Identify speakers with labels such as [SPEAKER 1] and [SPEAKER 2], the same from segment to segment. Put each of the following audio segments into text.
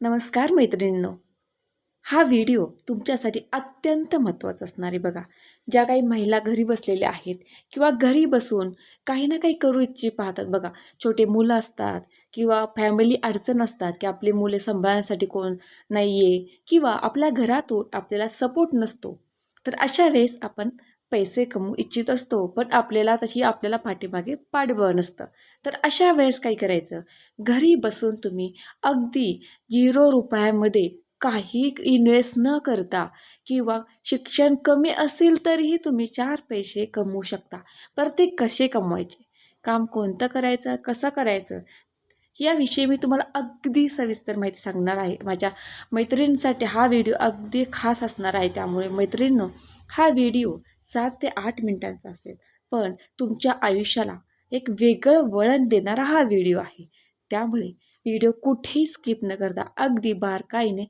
[SPEAKER 1] नमस्कार मैत्रिणींनो. हा व्हिडिओ तुमच्यासाठी अत्यंत महत्त्वाचा असणार आहे बघा. ज्या काही महिला घरी बसलेल्या आहेत किंवा घरी बसून काही ना काही करू इच्छित पाहतात बघा. छोटे मुलं असतात किंवा फॅमिली अडचण असतात की आपली मुले सांभाळण्यासाठी कोण नाही आहे किंवा आपल्या घरातून आपल्याला सपोर्ट नसतो. तर अशा वेळेस आपण पैसे कमवू इच्छित असतो पण आपल्याला तशी आपल्याला पाठीमागे पाठबळ नसतं. तर अशा वेळेस काय करायचं? घरी बसून तुम्ही अगदी झिरो रुपयामध्ये काही इन्व्हेस्ट न करता किंवा शिक्षण कमी असेल तरीही तुम्ही चार पैसे कमवू शकता. पर ते कसे कमवायचे? काम कोणतं करायचं? कसं करायचं? याविषयी मी तुम्हाला अगदी सविस्तर माहिती सांगणार आहे. माझ्या मैत्रिणींसाठी हा व्हिडिओ अगदी खास असणार आहे. त्यामुळे मैत्रिणींनो हा व्हिडिओ सात ते आठ मिनिटांचा असेल. पण तुमच्या आयुष्याला एक वेगळं वळण देणारा हा व्हिडिओ आहे. त्यामुळे व्हिडिओ कुठेही स्किप न करता अगदी बारकाईने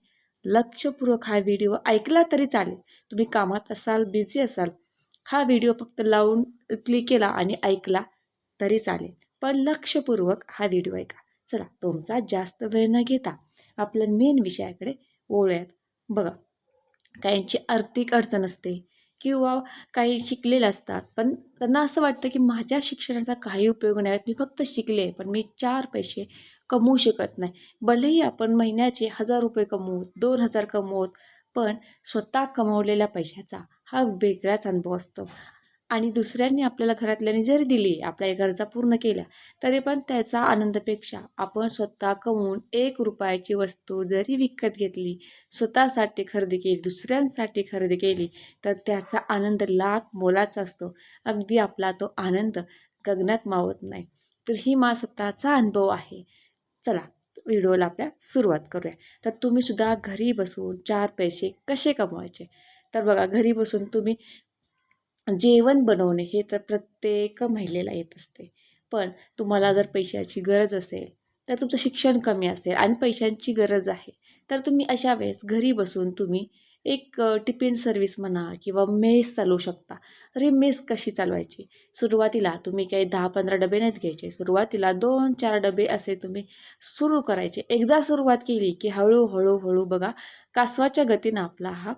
[SPEAKER 1] लक्षपूर्वक हा व्हिडिओ ऐकला तरी चालेल. तुम्ही कामात असाल बिझी असाल हा व्हिडिओ फक्त लावून क्लिक केला आणि ऐकला तरी चालेल. पण लक्षपूर्वक हा व्हिडिओ ऐका. चला तुमचा जास्त वेळ न घेता आपल्या मेन विषयाकडे वळूयात. बघा काहींची आर्थिक अडचण असते किंवा काही शिकलेले असतात. पण त्यांना असं वाटतं की माझ्या शिक्षणाचा काही उपयोग नाही मी फक्त शिकले पण मी चार पैसे कमवू शकत नाही. भलेही आपण महिन्याचे हजार रुपये कमवत दोन हजार कमवत पण स्वतः कमवलेल्या पैशाचा हा वेगळाच अनुभव असतो. आणि दुसऱ्यांनी आपल्याला घरातल्याने जरी दिली आपल्या गरजा पूर्ण केल्या तरी पण त्याचा आनंदापेक्षा आपण स्वतः कमवून एक रुपयाची वस्तू जरी विकत घेतली स्वतःसाठी खरेदी केली दुसऱ्यांसाठी खरेदी केली तर त्याचा आनंद लाख मोलाचा असतो. अगदी आपला तो आनंद गगनात मावत नाही. तर ही मा स्वतःचा अनुभव आहे. चला व्हिडिओला आपल्या सुरुवात करूया. तर तुम्हीसुद्धा घरी बसून चार पैसे कसे कमवायचे? तर बघा घरी बसून तुम्ही जेवण बनवणे हे तर प्रत्येक महिलेला येत असते. पण तुम्हाला जर पैशाची गरज असेल तर तुमचं शिक्षण कमी असेल आणि पैशांची गरज आहे तर तुम्ही अशा वेळेस घरी बसून तुम्ही एक टिफिन सर्विस म्हणा किंवा मेस चालवू शकता. तर ही मेस कशी चालवायची? सुरुवातीला तुम्ही काही दहा पंधरा डबे नाहीत घ्यायचे. सुरुवातीला दोन चार डबे असे तुम्ही सुरू करायचे. एकदा सुरुवात केली की हळूहळू हळू बघा कासवाच्या गतीनं आपला हा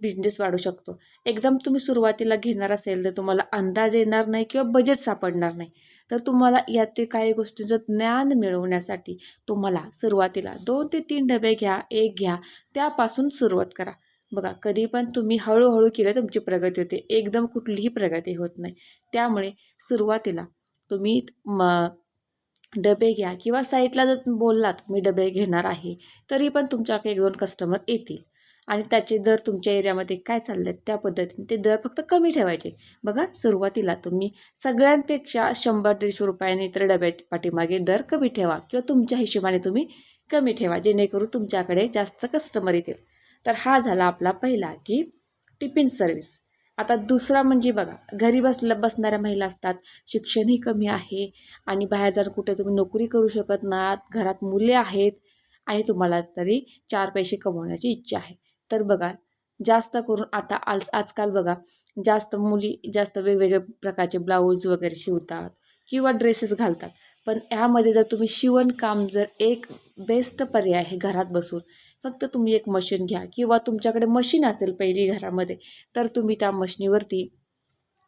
[SPEAKER 1] बिझनेस वाढू शकतो. एकदम तुम्ही सुरुवातीला घेणार असेल तर तुम्हाला अंदाज येणार नाही किंवा बजेट सापडणार नाही. तर तुम्हाला यातील काही गोष्टींचं ज्ञान मिळवण्यासाठी तुम्हाला सुरुवातीला दोन ते तीन डबे घ्या एक घ्या त्यापासून सुरुवात करा. बघा कधी पण तुम्ही हळूहळू केलं तुमची प्रगती होते. एकदम कुठलीही प्रगती होत नाही. त्यामुळे सुरुवातीला तुम्ही म डबे घ्या किंवा साईटला जर बोललात मी डबे घेणार आहे तरी पण तुमच्याकडे एक दोन कस्टमर येतील. आणि त्याचे दर तुमच्या एरियामध्ये काय चालले आहेत त्या पद्धतीने ते दर फक्त कमी ठेवायचे. बघा सुरुवातीला तुम्ही सगळ्यांपेक्षा शंभर दीडशे रुपयाने तर डब्या पाठीमागे दर कमी ठेवा किंवा तुमच्या हिशोबाने तुम्ही कमी ठेवा जेणेकरून तुमच्याकडे जास्त कस्टमर येतील. तर हा झाला आपला पहिला की टिफिन सर्विस आता दुसरा म्हणजे बघा घरी बसल्या बसणाऱ्या महिला असतात शिक्षणही कमी आहे आणि बाहेर जाऊन कुठे तुम्ही नोकरी करू शकत नाहीत घरात मुले आहेत आणि तुम्हाला तरी चार पैसे कमवण्याची इच्छा आहे. तर बघा जास्त करून आता आज आजकाल बघा जास्त मुली जास्त वेगवेगळ्या प्रकारचे ब्लाऊज वगैरे शिवतात किंवा ड्रेसेस घालतात. पण यामध्ये जर तुम्ही शिवणकाम जर एक बेस्ट पर्याय आहे घरात बसून फक्त तुम्ही एक मशीन घ्या किंवा तुमच्याकडे मशीन असेल पहिली घरामध्ये तर तुम्ही त्या मशीनीवरती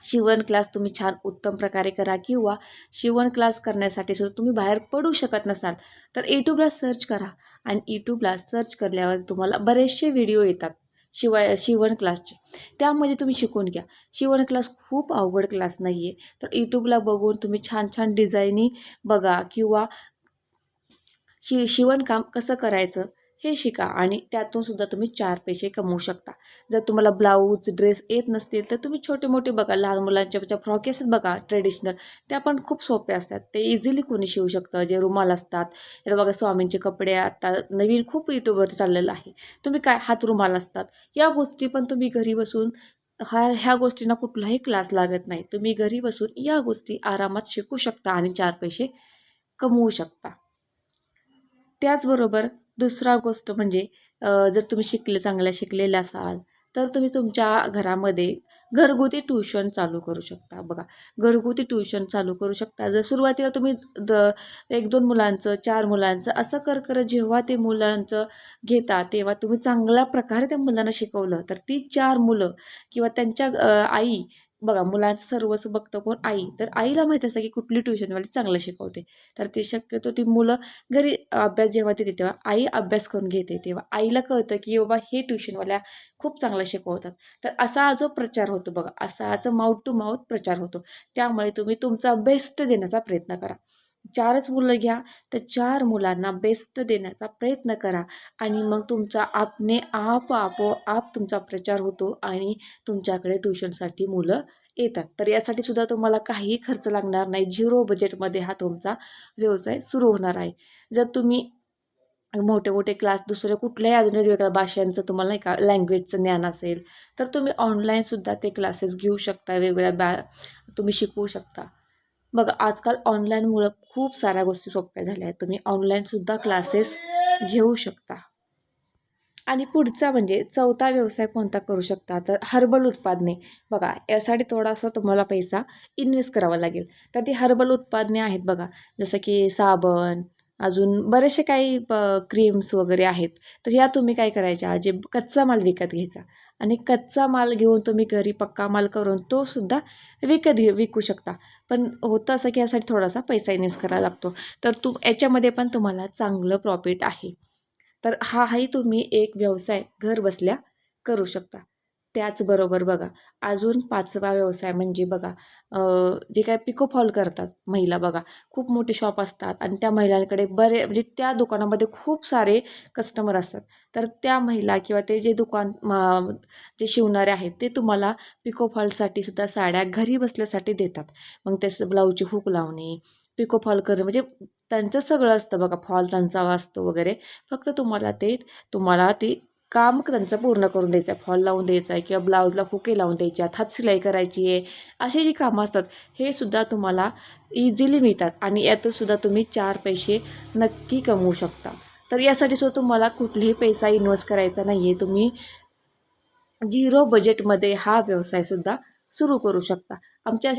[SPEAKER 1] शिवण क्लास तुम्ही छान उत्तम प्रकारे करा किंवा शिवण क्लास करण्यासाठी सुद्धा तुम्ही बाहेर पडू शकत नसाल तर यूट्यूबला सर्च करा. आणि यूट्यूबला सर्च केल्यावर तुम्हाला बरेचसे व्हिडिओ येतात शिवाय शिवण क्लासचे त्यामध्ये तुम्ही शिकून घ्या. शिवण क्लास खूप अवघड क्लास नाही आहे तर यूट्यूबला बघून तुम्ही छान छान डिझाईनी बघा किंवा शि शिवणकाम कसं करायचं? हे शिका आणि त्यातून सुद्धा तुम्ही चार पैसे कमवू शकता. जर तुम्हाला ब्लाऊज ड्रेस येत नसतील तर तुम्ही छोटे मोठे बघा लहान मुलांच्या ज्या असतात बघा ट्रेडिशनल. त्या पण खूप सोपे असतात. ते इझिली कोणी शिवू शकतं. जे रुमाल असतात. हे बघा स्वामींचे कपडे आता नवीन खूप यूट्यूबवर चाललेलं आहे. तुम्ही काय हात रुमाल असतात. या गोष्टी पण तुम्ही घरी बसून हा ह्या गोष्टींना कुठलाही क्लास लागत नाही. तुम्ही घरी बसून या गोष्टी आरामात शिकू शकता आणि चार पैसे कमवू शकता. त्याचबरोबर दुसरा गोष्ट म्हणजे जर तुम्ही शिकले चांगल्या शिकलेल्या असाल तर तुम्ही तुमच्या घरामध्ये घरगुती ट्यूशन चालू करू शकता. बघा घरगुती ट्यूशन चालू करू शकता. जर सुरुवातीला तुम्ही द एक दोन मुलांचं चार मुलांचं असं कर करत जेव्हा ते मुलांचं घेता तेव्हा तुम्ही चांगल्या प्रकारे त्या मुलांना शिकवलं तर ती चार मुलं किंवा त्यांच्या आई बघा मुलांचं सर्वच बघतं कोण? आई. तर आईला माहीत असतं की कुठली ट्युशनवाली चांगलं शिकवते. तर ते शक्यतो ती मुलं घरी अभ्यास जेव्हा देते तेव्हा आई अभ्यास करून घेते. तेव्हा आईला कळतं की बाबा हे ट्युशनवाल्या खूप चांगलं शिकवतात. तर असा जो प्रचार होतो बघा असाच माउथ टू माउथ प्रचार होतो. त्यामुळे तुम्ही तुमचा बेस्ट देण्याचा प्रयत्न करा. चारच मुलं घ्या तर चार मुलांना बेस्ट देण्याचा प्रयत्न करा. आणि मग तुमचा आपने आप आपोआप तुमचा प्रचार होतो आणि तुमच्याकडे ट्युशनसाठी मुलं येतात. तर यासाठी सुद्धा तुम्हाला काही खर्च लागणार नाही. झिरो बजेटमध्ये हा तुमचा व्यवसाय सुरू होणार आहे. जर तुम्ही मोठे मोठे क्लास दुसरे कुठल्याही अजून वेगवेगळ्या भाषांचं तुम्हाला नाही का लँग्वेजचं ज्ञान असेल तर तुम्ही ऑनलाईनसुद्धा ते क्लासेस घेऊ शकता. वेगवेगळ्या बॅ तुम्ही शिकवू शकता. बघा आजकाल ऑनलाईनमुळं खूप साऱ्या गोष्टी सोप्या झाल्या आहेत. तुम्ही ऑनलाईनसुद्धा क्लासेस घेऊ शकता. आणि पुढचा म्हणजे चौथा व्यवसाय कोणता करू शकता? तर हर्बल उत्पादने. बघा यासाठी थोडासा तुम्हाला पैसा इन्व्हेस्ट करावा लागेल. तर ती हर्बल उत्पादने आहेत बघा जसं की साबण अजून बरेचसे काही प क्रीम्स वगैरे आहेत. तर ह्या तुम्ही काय करायच्या? जे कच्चा माल विकत घ्यायचा. आणि कच्चा माल घेऊन तुम्ही घरी पक्का माल करून तो सुद्धा विकत घे विकू शकता. पण होतं असं की यासाठी थोडासा पैसा इन्व्हेस्ट करायला लागतो. तर तू याच्यामध्ये पण तुम्हाला चांगलं प्रॉफिट आहे. तर हाही तुम्ही एक व्यवसाय घर बसल्या करू शकता. त्याचबरोबर बघा अजून पाचवा व्यवसाय म्हणजे बघा जे काय पिको फॉल करतात महिला बघा खूप मोठे शॉप असतात आणि त्या महिलांकडे बरे म्हणजे त्या दुकानामध्ये खूप सारे कस्टमर असतात. तर त्या महिला किंवा ते जे दुकान जे शिवणारे आहेत ते तुम्हाला पिको फॉलसाठी सुद्धा साड्या घरी बसल्यासाठी देतात. मग त्याचं ब्लाऊजची हुक लावणे पिको फॉल करणं म्हणजे त्यांचं सगळं असतं बघा फॉल त्यांचा असतो वगैरे. फक्त तुम्हाला ते तुम्हाला ती काम त्यांचं पूर्ण करून द्यायचं आहे. फॉल लावून द्यायचा आहे किंवा ब्लाऊजला हुके लावून द्यायचे आहेत. हात सिलाई करायची आहे. अशी जी कामं असतात हे सुद्धा तुम्हाला इझिली मिळतात आणि यातूनसुद्धा तुम्ही चार पैसे नक्की कमवू शकता. तर यासाठी सुद्धा तुम्हाला कुठलेही पैसा इन्व्हेस्ट करायचा नाही आहे तुम्ही झिरो बजेटमध्ये हा व्यवसायसुद्धा सुरू करू शकता. आमच्या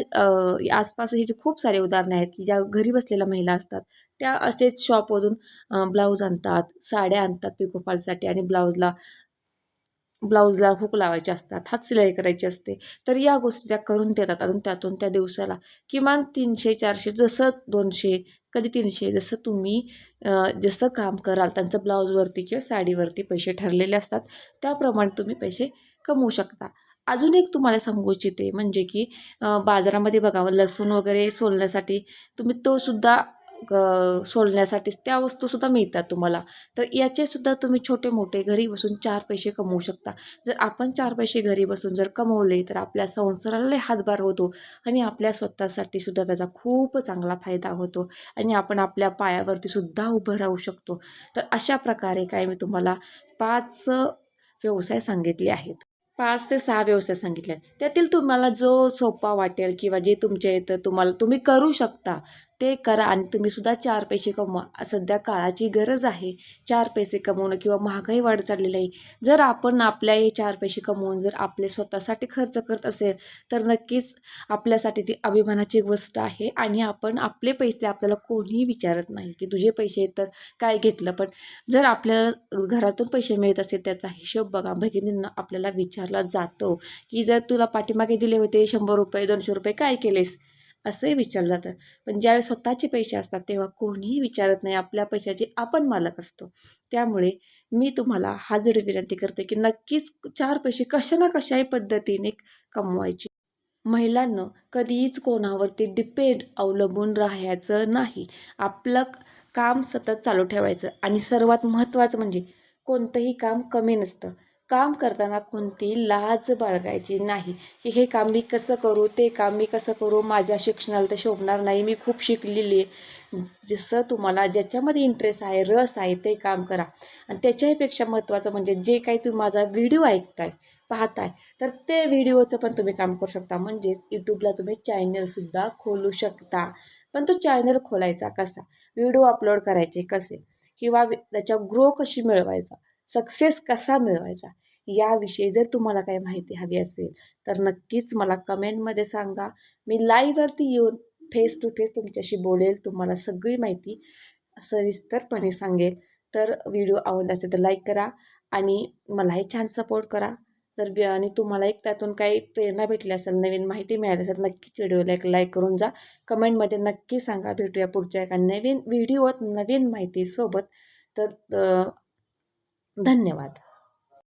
[SPEAKER 1] आसपास हे जे खूप सारे उदाहरणं आहेत की ज्या घरी बसलेल्या महिला असतात त्या असेच शॉपमधून ब्लाऊज आणतात साड्या आणतात पिकोफॉलसाठी आणि ब्लाऊजला ब्लाऊजला हुक लावायचे असतात हात सिलाई करायची असते. तर या गोष्टी त्या करून देतात अजून त्यातून त्या दिवसाला. किमान तीनशे चारशे जसं दोनशे कधी तीनशे जसं तुम्ही जसं काम कराल त्यांचं ब्लाऊजवरती किंवा साडीवरती पैसे ठरलेले असतात त्याप्रमाणे तुम्ही पैसे कमवू शकता. अजून एक तुम्हाला सांगू इच्छिते म्हणजे की बाजारामध्ये बघावं लसूण वगैरे सोलण्यासाठी तुम्ही तो सुद्धा ग सोलण्यासाठीच त्या वस्तूसुद्धा मिळतात तुम्हाला. तर याचेसुद्धा तुम्ही छोटे मोठे घरी बसून चार पैसे कमवू शकता. जर आपण चार पैसे घरी बसून जर कमवले तर आपल्या संसाराला हातभार होतो आणि आपल्या स्वतःसाठी सुद्धा त्याचा खूप चांगला फायदा होतो आणि आपण आपल्या पायावरती सुद्धा उभं राहू शकतो. तर अशा प्रकारे काय मी तुम्हाला पाच व्यवसाय सांगितले आहेत. पाच ते सहा व्यवसाय सांगितले त्यातील तुम्हाला जो सोपा वाटेल किंवा जे तुमच्या इथं तुम्हाला तुम्ही करू शकता ते करा आणि तुम्ही सुद्धा चार पैसे कमवा. सध्या काळाची गरज आहे चार पैसे कमवणं किंवा महागाई वाढ चाललेली आहे. जर आपण आपल्या हे चार पैसे कमवून जर आपले स्वतःसाठी खर्च करत असेल तर नक्कीच आपल्यासाठी ती अभिमानाची गोष्ट आहे आणि आपण आपले पैसे आपल्याला कोणीही विचारत नाही की तुझे पैसे येतात काय घेतलं. पण जर आपल्याला घरातून पैसे मिळत असेल त्याचा हिशोब बघा. भगिनींना आपल्याला विचारला जातो की जर तुला पाठीमागे दिले होते शंभर रुपये दोनशे रुपये काय केलेस? असंही विचारलं जातं. पण ज्यावेळेस स्वतःचे पैसे असतात तेव्हा कोणीही विचारत नाही. आपल्या पैशाचे आपण मालक असतो. त्यामुळे मी तुम्हाला हा जड विनंती करते की नक्कीच चार पैसे कशा ना कशाही पद्धतीने कमवायचे. महिलांना कधीच कोणावरती डिपेंड अवलंबून राहायचं नाही. आपलं काम सतत चालू ठेवायचं. आणि सर्वात महत्त्वाचं म्हणजे कोणतंही काम कमी नसतं. काम करताना कोणती लाज बाळगायची नाही. की हे काम मी कसं करू ते काम मी कसं करू माझ्या शिक्षणाला तर शोभणार नाही मी खूप शिकलेली आहे. जसं तुम्हाला ज्याच्यामध्ये इंटरेस्ट आहे रस आहे ते काम करा. आणि त्याच्याहीपेक्षा महत्त्वाचं म्हणजे जे काही तुम्ही माझा व्हिडिओ ऐकताय पाहताय तर ते व्हिडिओचं पण तुम्ही काम करू शकता. म्हणजेच यूट्यूबला तुम्ही चॅनलसुद्धा खोलू शकता. पण तो चॅनल खोलायचा कसा? व्हिडिओ अपलोड करायचे कसे? किंवा त्याच्या ग्रो कशी मिळवायचा? सक्सेस कसा मिळवायचा? याविषयी जर तुम्हाला काही माहिती हवी असेल तर नक्कीच मला कमेंटमध्ये सांगा. मी लाईव्हवरती येऊन फेस टू फेस तुमच्याशी बोलेल तुम्हाला सगळी माहिती सविस्तरपणे सांगेल. तर व्हिडिओ आवडला असेल तर लाईक करा आणि मलाही छान सपोर्ट करा. तर आणि तुम्हाला एक त्यातून काही प्रेरणा भेटली असेल नवीन माहिती मिळाली असेल नक्कीच व्हिडिओला एक लाईक करून जा. कमेंटमध्ये नक्की सांगा. भेटूया पुढच्या एका नवीन व्हिडिओत नवीन माहितीसोबत. तर धन्यवाद.